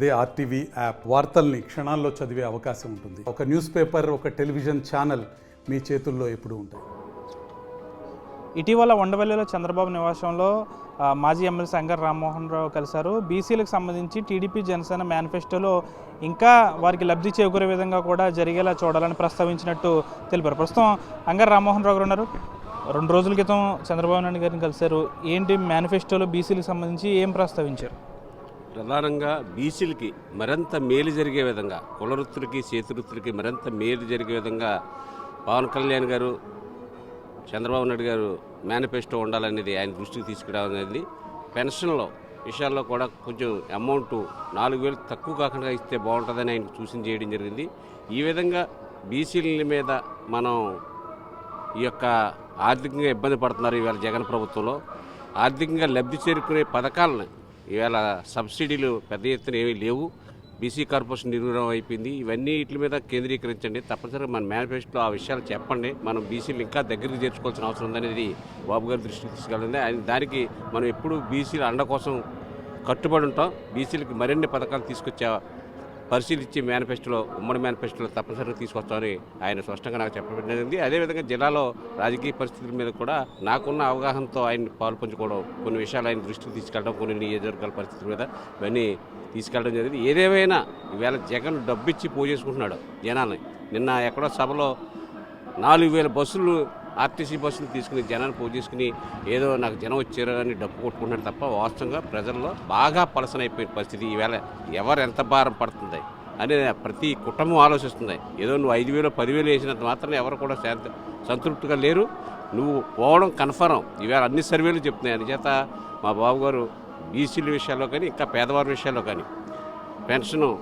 అదే RTV app. వార్తల్ని క్షణాల్లో చదివే అవకాశం ఉంటుంది. ఒక న్యూస్ పేపర్ ఒక టెలివిజన్ ఛానల్ మీ చేతుల్లో ఎప్పుడు ఉంటాయి. ఇటీవల ఉండవల్లిలో చంద్రబాబు నివాసంలో మాజీ ఎమ్మెల్యే శంకర్ రామ్మోహన్ రావు కలిశారు. బీసీలకు సంబంధించి టీడీపీ జనసేన మేనిఫెస్టోలో ఇంకా వారికి లబ్ధి చేకూరే విధంగా కూడా జరిగేలా చూడాలని ప్రస్తావించినట్టు తెలిపారు. ప్రస్తుతం అంగర్ రామ్మోహన్ రావు గారు ఉన్నారు. రెండు రోజుల క్రితం చంద్రబాబు నాయుడు గారిని కలిశారు. ఏంటి మేనిఫెస్టోలో బీసీలకు సంబంధించి ఏం ప్రస్తావించారు? ప్రధానంగా బీసీలకి మరింత మేలు జరిగే విధంగా కులవృత్తులకి చేతివృత్తులకి మరింత మేలు జరిగే విధంగా పవన్ కళ్యాణ్ గారు చంద్రబాబు నాయుడు గారు మేనిఫెస్టో ఉండాలనేది ఆయన దృష్టికి తీసుకురావడం అనేది పెన్షన్లో విషయాల్లో కూడా కొంచెం అమౌంట్ నాలుగు వేలు తక్కువ కాకుండా ఇస్తే బాగుంటుందని ఆయన సూచన చేయడం జరిగింది. ఈ విధంగా బీసీల మీద మనం ఈ యొక్క ఆర్థికంగా ఇబ్బంది పడుతున్నారు ఇవాళ జగన్ ప్రభుత్వంలో. ఆర్థికంగా లబ్ధి చేరుకునే పథకాలను ఇవాళ సబ్సిడీలు పెద్ద ఎత్తున ఏమీ లేవు. బీసీ కార్పొరేషన్ నిర్వహణ అయిపోయింది. ఇవన్నీ వీటి మీద కేంద్రీకరించండి. తప్పనిసరిగా మన మేనిఫెస్టోలో ఆ విషయాలు చెప్పండి. మనం బీసీలు ఇంకా దగ్గరికి చేర్చుకోవాల్సిన అవసరం ఉందనేది బాబు గారి దృష్టికి తీసుకెళ్ళింది ఆయన దానికి మనం ఎప్పుడు బీసీల అండ కోసం కట్టుబడి ఉంటాం. బీసీలకి మరిన్ని పథకాలు తీసుకొచ్చే పరిశీలించి మేనిఫెస్టోలో ఉమ్మడి మేనిఫెస్టోలో తప్పనిసరిగా తీసుకొస్తామని ఆయన స్పష్టంగా నాకు చెప్పడం జరిగింది అదేవిధంగా జిల్లాలో రాజకీయ పరిస్థితుల మీద కూడా నాకున్న అవగాహనతో ఆయన పాలు పంచుకోవడం కొన్ని విషయాలు ఆయన దృష్టికి తీసుకెళ్ళడం కొన్ని నియోజకవర్గాల పరిస్థితుల మీద ఇవన్నీ తీసుకెళ్ళడం జరిగింది. ఏదేమైనా ఈవేళ జగన్ డబ్బిచ్చి పోజేసుకుంటున్నాడు జనాల్ని. నిన్న ఎక్కడో సభలో నాలుగు వేల బస్సులు ఆర్టీసీ బస్సులు తీసుకుని జనాన్ని పోగు ఏదో నాకు జనం వచ్చారు అని డబ్బు కొట్టుకుంటున్నాడు తప్ప వాస్తవంగా ప్రజల్లో బాగా పలసనైపోయిన పరిస్థితి. ఈవేళ ఎవరు ఎంత భారం పడుతుంది అని ప్రతి కుటుంబం ఆలోచిస్తుంది. ఏదో నువ్వు ఐదు వేలు పదివేలు వేసినంత మాత్రం ఎవరు కూడా శాంత సంతృప్తిగా లేరు. నువ్వు పోవడం కన్ఫర్మ్. ఈవేళ అన్ని సర్వేలు చెప్తున్నాయి. అందుచేత మా బాబు గారు బీసీల విషయాల్లో కానీ ఇంకా పేదవారి విషయాల్లో కానీ పెన్షను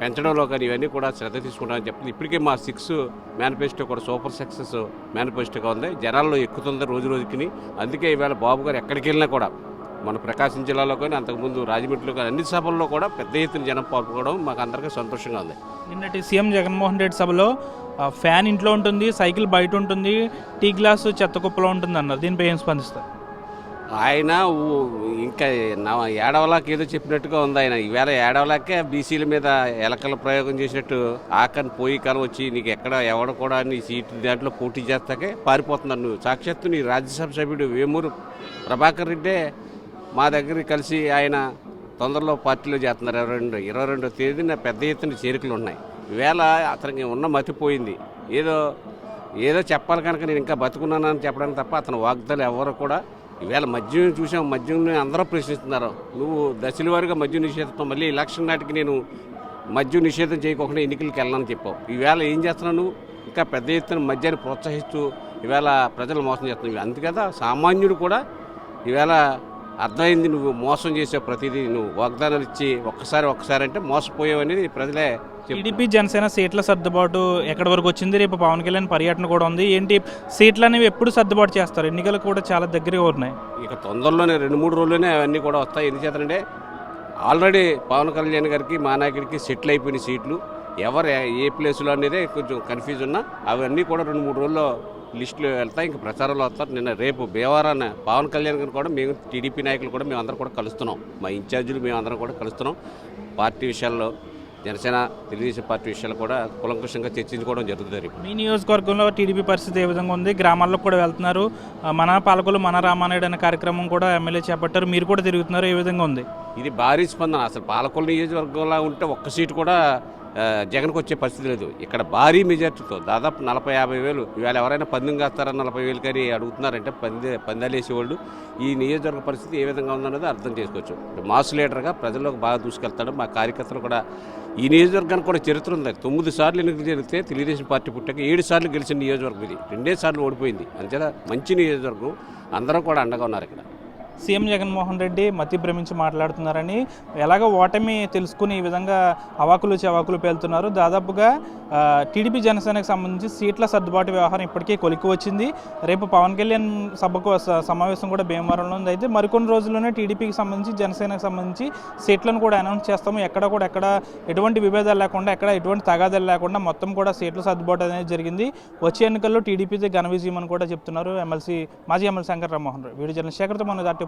పెంచడంలో కానీ ఇవన్నీ కూడా శ్రద్ధ తీసుకుంటామని చెప్తుంది. ఇప్పటికే మా సిక్స్ మేనిఫెస్టో కూడా సూపర్ సక్సెస్ మేనిఫెస్టోగా ఉంది. జనాల్లో ఎక్కుతుంది రోజు రోజుకి అందుకే ఈవేళ బాబు గారు ఎక్కడికి వెళ్ళినా కూడా మన ప్రకాశం జిల్లాలో కానీ అంతకుముందు రాజమండ్రిలో కానీ అన్ని సభల్లో కూడా పెద్ద ఎత్తున జనం పాల్గొనడం మాకు అందరికీ సంతోషంగా ఉంది. నిన్నటి సీఎం జగన్మోహన్ రెడ్డి సభలో ఫ్యాన్ ఇంట్లో ఉంటుంది సైకిల్ బయట ఉంటుంది టీ గ్లాసు చెత్త కుప్పలో ఉంటుంది అన్నారు దీనిపై ఏం స్పందిస్తారు? ఆయన ఇంకా నా ఏడవలాకి ఏదో చెప్పినట్టుగా ఉంది ఆయన. ఈవేళ ఏడవలాకే బీసీల మీద ఎలకల ప్రయోగం చేసినట్టు ఆకని పోయి కాలం వచ్చి నీకు ఎక్కడ ఎవడ కూడా నీ సీటు దాంట్లో పోటీ చేస్తాకే పారిపోతున్నాను నువ్వు. సాక్షాత్తు నీ రాజ్యసభ సభ్యుడు వేమూరు ప్రభాకర్ రెడ్డే మా దగ్గర కలిసి ఆయన తొందరలో పార్టీలో చేస్తున్నారు. ఇరవై రెండు ఇరవై రెండో తేదీన పెద్ద ఎత్తున చేరికలు ఉన్నాయి. ఈవేళ అతనికి ఉన్న మతిపోయింది ఏదో ఏదో చెప్పాలి కనుక నేను ఇంకా బతుకున్నానని చెప్పడానికి తప్ప అతను వాగ్దాలు ఎవరు కూడా ఈవేళ మద్యం చూసాం మద్యం అందరూ ప్రశ్నిస్తున్నారు. నువ్వు దశల వారిగా మద్యం నిషేధంతో మళ్ళీ ఎలక్షన్ నాటికి నేను మద్యం నిషేధం చేయకుండా ఎన్నికలకు వెళ్ళాలని చెప్పావు. ఈవేళ ఏం చేస్తున్నావు నువ్వు? ఇంకా పెద్ద ఎత్తున మద్యాన్ని ప్రోత్సహిస్తూ ఈవేళ ప్రజలు మోసం చేస్తున్నావు అందుకదా సామాన్యుడు కూడా ఈవేళ అర్థమైంది నువ్వు మోసం చేసే ప్రతిదీ నువ్వు వాగ్దానాలు ఇచ్చి ఒక్కసారి ఒక్కసారి అంటే మోసపోయావు అనేది ప్రజలే టీడీపీ జనసేన సీట్ల సర్దుబాటు ఎక్కడి వరకు వచ్చింది? రేపు పవన్ కళ్యాణ్ పర్యటన కూడా ఉంది. ఏంటి సీట్లు అనేవి ఎప్పుడు సర్దుబాటు చేస్తారు? ఎన్నికలు కూడా చాలా దగ్గరగా ఉన్నాయి. ఇక తొందరలోనే రెండు మూడు రోజుల్లోనే అవన్నీ కూడా వస్తాయి. ఎందుచేతంటే ఆల్రెడీ పవన్ కళ్యాణ్ గారికి మా నాయకుడికి సెటిల్ అయిపోయిన సీట్లు. ఎవరు ఏ- ప్లేస్లో అనేది కొంచెం కన్ఫ్యూజ్ ఉన్నా అవన్నీ కూడా రెండు మూడు రోజుల్లో లిస్టులో వెళ్తాయి. ఇంకా ప్రచారంలో వస్తారు. నిన్న రేపు భీమవరాన పవన్ కళ్యాణ్ గారు కూడా మేము టీడీపీ నాయకులు కూడా మేము అందరం కూడా కలుస్తున్నాం. మా ఇన్ఛార్జీలు మేము అందరం కూడా కలుస్తున్నాం. పార్టీ విషయాల్లో జనసేన తెలుగుదేశం పార్టీ విషయాలు కూడా కులంకుషంగా చర్చించుకోవడం జరుగుతుంది మీ నియోజకవర్గంలో టీడీపీ పరిస్థితి ఏ విధంగా ఉంది? గ్రామాల్లో కూడా వెళ్తున్నారు. మన పాలకులు మన రామానాయుడు అనే కార్యక్రమం కూడా ఎమ్మెల్యే చేపట్టారు. మీరు కూడా తిరుగుతున్నారు. ఏ విధంగా ఉంది? ఇది భారీ స్పందన. అసలు పాలకొల నియోజకవర్గంలో ఉంటే ఒక్క సీటు కూడా జగన్కు వచ్చే పరిస్థితి లేదు. ఇక్కడ భారీ మెజార్టీతో దాదాపు నలభై యాభై వేలు ఇవాళ ఎవరైనా పందెం కాస్తారని నలభై వేలు కానీ అడుగుతున్నారంటే పందే పందాలు వేసేవాళ్ళు ఈ నియోజకవర్గ పరిస్థితి ఏ విధంగా ఉందన్నది అర్థం చేసుకోవచ్చు. మాస్ లీడర్గా ప్రజల్లోకి బాగా దూసుకెళ్తాడు మా కార్యకర్తలు కూడా. ఈ నియోజకవర్గానికి కూడా చరిత్ర ఉంది. తొమ్మిది సార్లు ఎన్నికలు జరిగితే తెలుగుదేశం పార్టీ పుట్టాక ఏడు సార్లు గెలిచిన నియోజకవర్గం ఇది. రెండే సార్లు ఓడిపోయింది. అంతేలా మంచి నియోజకవర్గం. అందరూ కూడా అండగా ఉన్నారు ఇక్కడ. సీఎం జగన్మోహన్ రెడ్డి మతి భ్రమించి మాట్లాడుతున్నారని ఎలాగ ఓటమి తెలుసుకుని ఈ విధంగా అవాకులు చవాకులు పేలుతున్నారు. దాదాపుగా టీడీపీ జనసేనకు సంబంధించి సీట్ల సర్దుబాటు వ్యవహారం ఇప్పటికే కొలిక్కి వచ్చింది. రేపు పవన్ కళ్యాణ్ సభకు సమావేశం కూడా భీమవరంలో ఉంది. అయితే మరికొన్ని రోజుల్లోనే టీడీపీకి సంబంధించి జనసేనకు సంబంధించి సీట్లను కూడా అనౌన్స్ చేస్తాము. ఎక్కడ కూడా ఎక్కడ ఎటువంటి విభేదాలు లేకుండా ఎక్కడ ఎటువంటి తగాదాలు లేకుండా మొత్తం కూడా సీట్ల సర్దుబాటు అనేది జరిగింది. వచ్చే ఎన్నికల్లో టీడీపీది ఘన విజయం అని కూడా చెప్తున్నారు ఎమ్మెల్సీ మాజీ MLC Shankar Rammohan Rao video journalist శేఖర్తో మన దాటి